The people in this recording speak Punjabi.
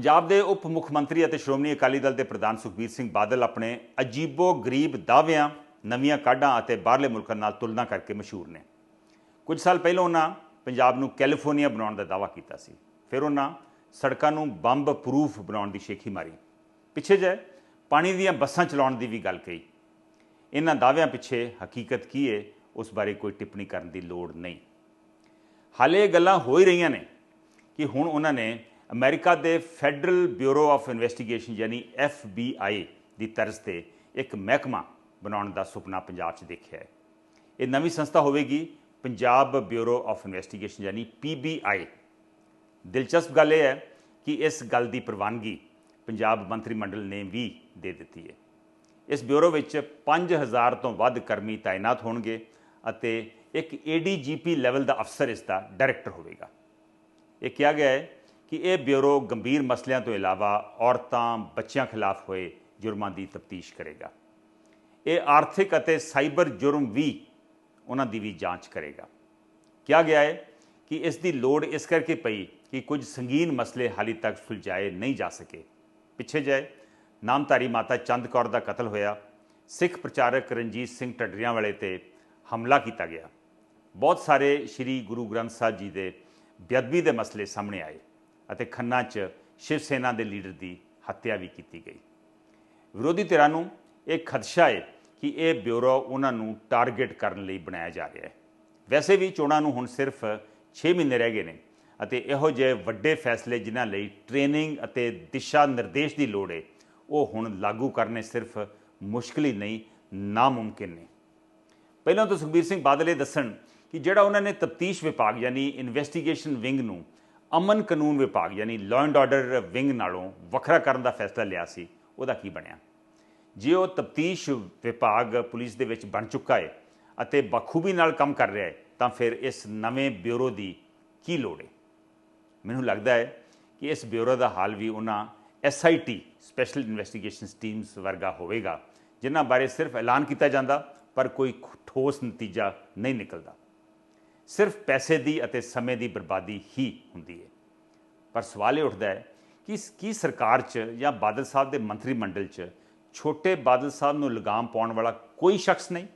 ਪੰਜਾਬ ਦੇ ਉਪ ਮੁੱਖ ਮੰਤਰੀ ਅਤੇ ਸ਼੍ਰੋਮਣੀ ਅਕਾਲੀ ਦਲ ਦੇ ਪ੍ਰਧਾਨ ਸੁਖਬੀਰ ਸਿੰਘ ਬਾਦਲ ਆਪਣੇ ਅਜੀਬੋ ਗਰੀਬ ਦਾਅਵਿਆਂ, ਨਵੀਆਂ ਕਾਢਾਂ ਅਤੇ ਬਾਹਰਲੇ ਮੁਲਕਾਂ ਨਾਲ ਤੁਲਨਾ ਕਰਕੇ ਮਸ਼ਹੂਰ ਨੇ। ਕੁਝ ਸਾਲ ਪਹਿਲਾਂ ਉਹਨਾਂ ਪੰਜਾਬ ਨੂੰ ਕੈਲੀਫੋਰਨੀਆ ਬਣਾਉਣ ਦਾ ਦਾਅਵਾ ਕੀਤਾ ਸੀ। ਫਿਰ ਉਹਨਾਂ ਸੜਕਾਂ ਨੂੰ ਬੰਬ ਪ੍ਰੂਫ ਬਣਾਉਣ ਦੀ ਸ਼ੇਖੀ ਮਾਰੀ। ਪਿੱਛੇ ਜੇ ਪਾਣੀ ਦੀਆਂ ਬੱਸਾਂ ਚਲਾਉਣ ਦੀ ਵੀ ਗੱਲ ਕਹੀ। ਇਹਨਾਂ ਦਾਅਵਿਆਂ ਪਿੱਛੇ ਹਕੀਕਤ ਕੀ ਹੈ ਉਸ ਬਾਰੇ ਕੋਈ ਟਿੱਪਣੀ ਕਰਨ ਦੀ ਲੋੜ ਨਹੀਂ। ਹਾਲੇ ਇਹ ਗੱਲਾਂ ਹੋ ਹੀ ਰਹੀਆਂ ਨੇ ਕਿ ਹੁਣ ਉਹਨਾਂ ਨੇ ਅਮਰੀਕਾ ਦੇ ਫੈਡਰਲ ਬਿਊਰੋ ਆਫ ਇਨਵੈਸਟੀਗੇਸ਼ਨ ਯਾਨੀ FBI ਦੀ ਤਰਜ਼ ਤੇ ਇੱਕ ਮਹਿਕਮਾ ਬਣਾਉਣ ਦਾ ਸੁਪਨਾ ਪੰਜਾਬ 'ਚ ਦੇਖਿਆ ਹੈ। ਇਹ ਨਵੀਂ ਸੰਸਥਾ ਹੋਵੇਗੀ ਪੰਜਾਬ ਬਿਊਰੋ ਆਫ ਇਨਵੈਸਟੀਗੇਸ਼ਨ ਯਾਨੀ PBI ਦਿਲਚਸਪ ਗੱਲ ਇਹ ਹੈ ਕਿ ਇਸ ਗੱਲ ਦੀ ਪ੍ਰਵਾਨਗੀ ਪੰਜਾਬ ਮੰਤਰੀ ਮੰਡਲ ਨੇ ਵੀ ਦੇ ਦਿੱਤੀ ਹੈ। ਇਸ ਬਿਊਰੋ ਵਿੱਚ 5000 ਤੋਂ ਵੱਧ ਕਰਮੀ ਤਾਇਨਾਤ ਹੋਣਗੇ ਅਤੇ ਇੱਕ ADGP ਲੈਵਲ ਦਾ ਅਫਸਰ ਇਸ ਦਾ ਡਾਇਰੈਕਟਰ ਹੋਵੇਗਾ। ਇਹ ਕਿਹਾ ਗਿਆ ਹੈ ਕਿ ਇਹ ਬਿਊਰੋ ਗੰਭੀਰ ਮਸਲਿਆਂ ਤੋਂ ਇਲਾਵਾ ਔਰਤਾਂ, ਬੱਚਿਆਂ ਖਿਲਾਫ ਹੋਏ ਜੁਰਮਾਂ ਦੀ ਤਫਤੀਸ਼ ਕਰੇਗਾ। ਇਹ ਆਰਥਿਕ ਅਤੇ ਸਾਈਬਰ ਜੁਰਮ ਵੀ ਉਹਨਾਂ ਦੀ ਵੀ ਜਾਂਚ ਕਰੇਗਾ। ਕਿਹਾ ਗਿਆ ਹੈ ਕਿ ਇਸ ਦੀ ਲੋੜ ਇਸ ਕਰਕੇ ਪਈ ਕਿ ਕੁਝ ਸੰਗੀਨ ਮਸਲੇ ਹਾਲੇ ਤੱਕ ਸੁਲਝਾਏ ਨਹੀਂ ਜਾ ਸਕੇ। ਪਿੱਛੇ ਜਾਏ ਨਾਮਧਾਰੀ ਮਾਤਾ ਚੰਦ ਕੌਰ ਦਾ ਕਤਲ ਹੋਇਆ। ਸਿੱਖ ਪ੍ਰਚਾਰਕ ਰਣਜੀਤ ਸਿੰਘ ਟੱਡਰੀਆਂ ਵਾਲੇ ਤੇ ਹਮਲਾ ਕੀਤਾ ਗਿਆ। ਬਹੁਤ ਸਾਰੇ ਸ੍ਰੀ ਗੁਰੂ ਗ੍ਰੰਥ ਸਾਹਿਬ ਜੀ ਦੇ ਬੇਅਦਬੀ ਦੇ ਮਸਲੇ ਸਾਹਮਣੇ ਆਏ। ਅਤੇ ਖੰਨਾ 'ਚ ਸ਼ਿਵ ਸੈਨਾ ਦੇ ਲੀਡਰ ਦੀ ਹੱਤਿਆ ਵੀ ਕੀਤੀ ਗਈ। ਵਿਰੋਧੀ ਧਿਰਾਂ ਨੂੰ ਇਹ ਖਦਸ਼ਾ ਹੈ ਕਿ ਇਹ ਬਿਊਰੋ ਉਹਨਾਂ ਨੂੰ ਟਾਰਗੇਟ ਕਰਨ ਲਈ ਬਣਾਇਆ ਜਾ ਰਿਹਾ ਹੈ। ਵੈਸੇ ਵੀ ਚੋਣਾਂ ਨੂੰ ਹੁਣ ਸਿਰਫ 6 ਮਹੀਨੇ ਰਹਿ ਗਏ ਨੇ ਅਤੇ ਇਹੋ ਜਿਹੇ ਵੱਡੇ ਫੈਸਲੇ ਜਿਨ੍ਹਾਂ ਲਈ ਟ੍ਰੇਨਿੰਗ ਅਤੇ ਦਿਸ਼ਾ ਨਿਰਦੇਸ਼ ਦੀ ਲੋੜ ਹੈ, ਉਹ ਹੁਣ ਲਾਗੂ ਕਰਨੇ ਸਿਰਫ ਮੁਸ਼ਕਲ ਹੀ ਨਹੀਂ, ਨਾਮੁਮਕਿਨ ਨੇ। ਪਹਿਲਾਂ ਤਾਂ ਸੁਖਬੀਰ ਸਿੰਘ ਬਾਦਲ ਇਹ ਦੱਸਣ ਕਿ ਜਿਹੜਾ ਉਹਨਾਂ ਨੇ ਤਫਤੀਸ਼ ਵਿਭਾਗ ਯਾਨੀ ਇਨਵੈਸਟੀਗੇਸ਼ਨ ਵਿੰਗ ਨੂੰ ਅਮਨ ਕਾਨੂੰਨ ਵਿਭਾਗ, ਯਾਨੀ ਲਾਅ ਐਂਡ ਆਰਡਰ ਵਿੰਗ ਨਾਲੋਂ ਵੱਖਰਾ ਕਰਨ ਦਾ ਫੈਸਲਾ ਲਿਆ ਸੀ, ਉਹਦਾ ਕੀ ਬਣਿਆ? ਜੇ ਉਹ ਤਫਤੀਸ਼ ਵਿਭਾਗ ਪੁਲਿਸ ਦੇ ਵਿੱਚ ਬਣ ਚੁੱਕਾ ਹੈ ਅਤੇ ਬਖੂਬੀ ਨਾਲ ਕੰਮ ਕਰ ਰਿਹਾ ਹੈ ਤਾਂ ਫਿਰ ਇਸ ਨਵੇਂ ਬਿਊਰੋ ਦੀ ਕੀ ਲੋੜ ਹੈ ਮੈਨੂੰ ਲੱਗਦਾ ਹੈ ਕਿ ਇਸ ਬਿਊਰੋ ਦਾ ਹਾਲ ਵੀ ਉਹਨਾਂ ਐਸਆਈਟੀ ਸਪੈਸ਼ਲ ਇਨਵੈਸਟੀਗੇਸ਼ਨ ਟੀਮਸ ਵਰਗਾ ਹੋਵੇਗਾ, ਜਿਨ੍ਹਾਂ ਬਾਰੇ ਸਿਰਫ ਐਲਾਨ ਕੀਤਾ ਜਾਂਦਾ, ਪਰ ਕੋਈ ਠੋਸ ਨਤੀਜਾ ਨਹੀਂ ਨਿਕਲਦਾ। ਸਿਰਫ ਪੈਸੇ ਦੀ ਅਤੇ ਸਮੇਂ ਦੀ ਬਰਬਾਦੀ ਹੀ ਹੁੰਦੀ ਹੈ। ਪਰ ਸਵਾਲ ਇਹ ਉੱਠਦਾ ਹੈ ਕਿ ਕੀ ਸਰਕਾਰ 'ਚ ਜਾਂ ਬਾਦਲ ਸਾਹਿਬ ਦੇ ਮੰਤਰੀ ਮੰਡਲ 'ਚ ਛੋਟੇ ਬਾਦਲ ਸਾਹਿਬ ਨੂੰ ਲਗਾਮ ਪਾਉਣ ਵਾਲਾ ਕੋਈ ਸ਼ਖਸ ਨਹੀਂ?